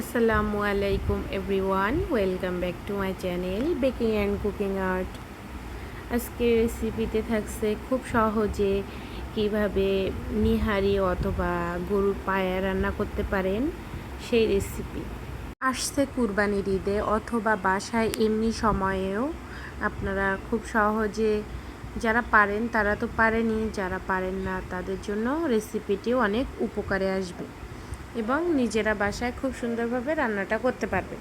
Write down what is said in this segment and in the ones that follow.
আসসালামু আলাইকুম everyone welcome back to my channel baking and cooking art আজকে রেসিপিতে থাকছে খুব সহজে কীভাবে নিহারি অথবা গরুর পায়া রান্না করতে পারেন সেই রেসিপি আসছে কুরবানির ঈদে অথবা বাসায় এমনি সময়েও আপনারা খুব সহজে যারা পারেন, তারা তো পারেনি, যারা পারেন না, তাদের জন্য রেসিপিটিও অনেক উপকারে আসবে। এবং নিজেরা বাসায় খুব সুন্দরভাবে রান্নাটা করতে পারবেন।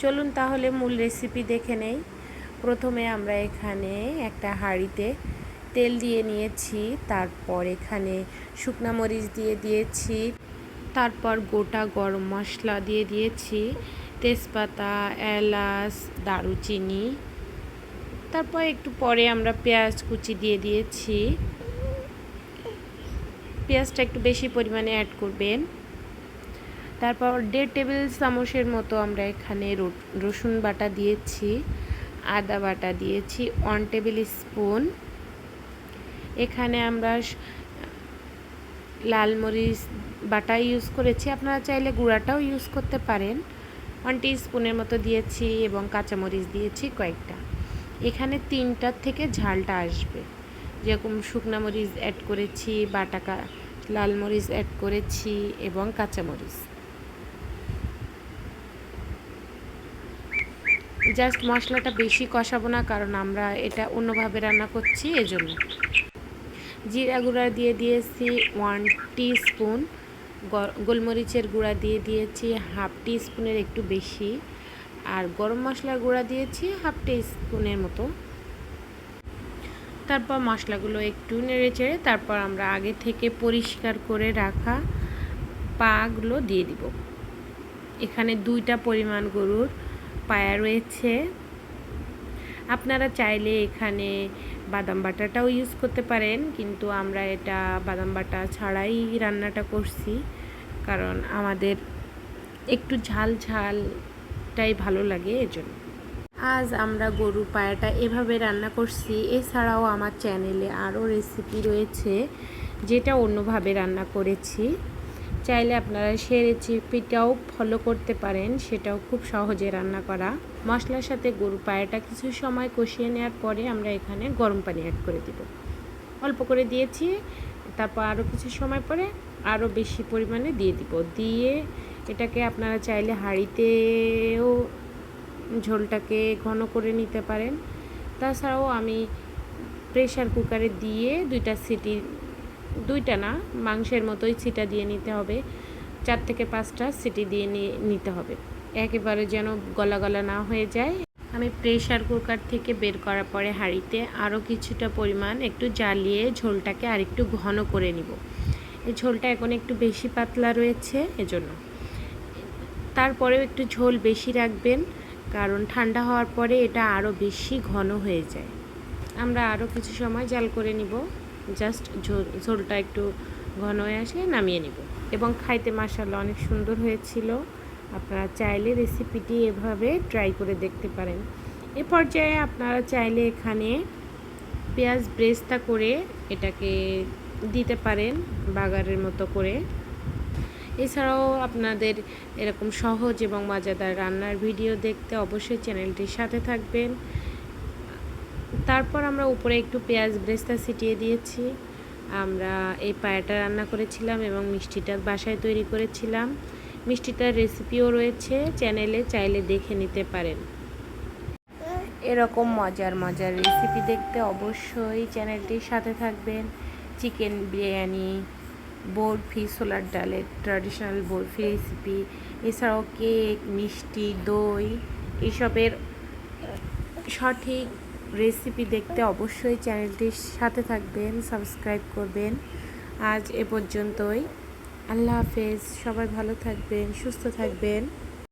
চলুন তাহলে মূল রেসিপি দেখে নেই। প্রথমে আমরা এখানে একটা হাঁড়িতে তেল দিয়ে নিয়েছি, তারপর এখানে শুকনা মরিচ দিয়ে দিয়েছি, তারপর গোটা গরম মশলা দিয়ে দিয়েছি, তেজপাতা, এলাচ, দারুচিনি, তারপর একটু পরে আমরা পেঁয়াজ কুচি দিয়ে দিয়েছি। পেঁয়াজটা একটু বেশি পরিমাণে অ্যাড করবেন। তারপর দেড় টেবিল চামচের মতো আমরা এখানে রসুন বাটা দিয়েছি, আদা বাটা দিয়েছি, ওয়ান টেবিল স্পুন। এখানে আমরা লাল মরিচ বাটা ইউজ করেছি। আপনারা চাইলে গুঁড়াটাও ইউজ করতে পারেন। ওয়ান স্পুনের মতো দিয়েছি এবং কাঁচামরিচ দিয়েছি কয়েকটা। এখানে তিনটার থেকে ঝালটা আসবে। যেরকম শুকনো মরিচ অ্যাড করেছি, বাটা লাল মরিচ অ্যাড করেছি এবং কাঁচামরিচ। জাস্ট মশলাটা বেশি কষাবো না, কারণ আমরা এটা অন্যভাবে রান্না করছি এজন্য। জিরা গুঁড়া দিয়ে দিয়েছি ওয়ান স্পুন গোলমরিচের গুঁড়া দিয়ে দিয়েছি হাফ টি স্পুনের একটু বেশি, আর গরম মশলার গুঁড়া দিয়েছি হাফ টি স্পুনের মতো। তারপর মশলাগুলো একটু নেড়ে চেড়ে তারপর আমরা আগে থেকে পরিষ্কার করে রাখা পাগুলো দিয়ে দিব। এখানে দুইটা পরিমাণ গরুর পায়া রয়েছে। আপনারা চাইলে এখানে বাদাম বাটাটাও ইউজ করতে পারেন, কিন্তু আমরা এটা বাদাম বাটা ছাড়াই রান্নাটা করছি। কারণ আমাদের একটু ঝাল ঝালটাই ভালো লাগে এজন্য। আজ আমরা গরুর পায়াটা এভাবে রান্না করছি। এছাড়াও আমার চ্যানেলে আরও রেসিপি রয়েছে, যেটা অন্যভাবে রান্না করেছি। চাইলে আপনারা সে রেসিপিটাও ফলো করতে পারেন, সেটাও খুব সহজে রান্না করা। মশলার সাথে গরু পায়েটা কিছু সময় কষিয়ে নেওয়ার পরে আমরা এখানে গরম পানি অ্যাড করে দিব। অল্প করে দিয়েছি, তারপর আরও কিছু সময় পরে আরও বেশি পরিমাণে দিয়ে দিব। দিয়ে এটাকে আপনারা চাইলে হাঁড়িতেও ঝোলটাকে ঘন করে নিতে পারেন। তাছাড়াও আমি প্রেশার কুকারে দিয়ে দুইটা সিটি দুইটা না, মাংসের মতোই সিটা দিয়ে নিতে হবে। চার থেকে পাঁচটা সিটি দিয়ে নিতে হবে। একেবারে যেন গলা গলা না হয়ে যায়। আমি প্রেশার কুকার থেকে বের করার পরে হাঁড়িতে আরও কিছুটা পরিমাণ একটু জ্বালিয়ে ঝোলটাকে আর একটু ঘন করে নিব। এই ঝোলটা এখন একটু বেশি পাতলা রয়েছে এজন্য। তারপরেও একটু ঝোল বেশি রাখবেন, কারণ ঠান্ডা হওয়ার পরে এটা আরও বেশি ঘন হয়ে যায়। আমরা আরও কিছু সময় জাল করে নিব। জাস্ট ঝোলটা একটু ঘন হয়ে আসলে নামিয়ে নিব। এবং খাইতে মাসাল্লা অনেক সুন্দর হয়েছিল। আপনারা চাইলে রেসিপিটি এভাবে ট্রাই করে দেখতে পারেন। এ পর্যায়ে আপনারা চাইলে এখানে পেঁয়াজ ব্রেস্তা করে এটাকে দিতে পারেন বাগারের মতো করে। এছাড়াও আপনাদের এরকম সহজ এবং মজাদার রান্নার ভিডিও দেখতে অবশ্যই চ্যানেলটির সাথে থাকবেন। তারপর আমরা উপরে একটু পেঁয়াজ ব্রেস্তা ছিটিয়ে দিয়েছি। আমরা এই পায়াটা রান্না করেছিলাম এবং মিষ্টিটা বাসায় তৈরি করেছিলাম। মিষ্টিটার রেসিপিও রয়েছে, চ্যানেলে চাইলে দেখে নিতে পারেন। এরকম মজার মজার রেসিপি দেখতে অবশ্যই চ্যানেলটির সাথে থাকবেন। চিকেন বিরিয়ানি, বরফি সোলার ডালের ট্র্যাডিশনাল বরফি রেসিপি এছাড়াও কেক মিষ্টি, দই, এসবের সঠিক রেসিপি দেখতে অবশ্যই চ্যানেলটির সাথে থাকবেন, সাবস্ক্রাইব করবেন। আজ এ পর্যন্তই। আল্লাহ হাফেজ। সবাই ভালো থাকবেন, সুস্থ থাকবেন।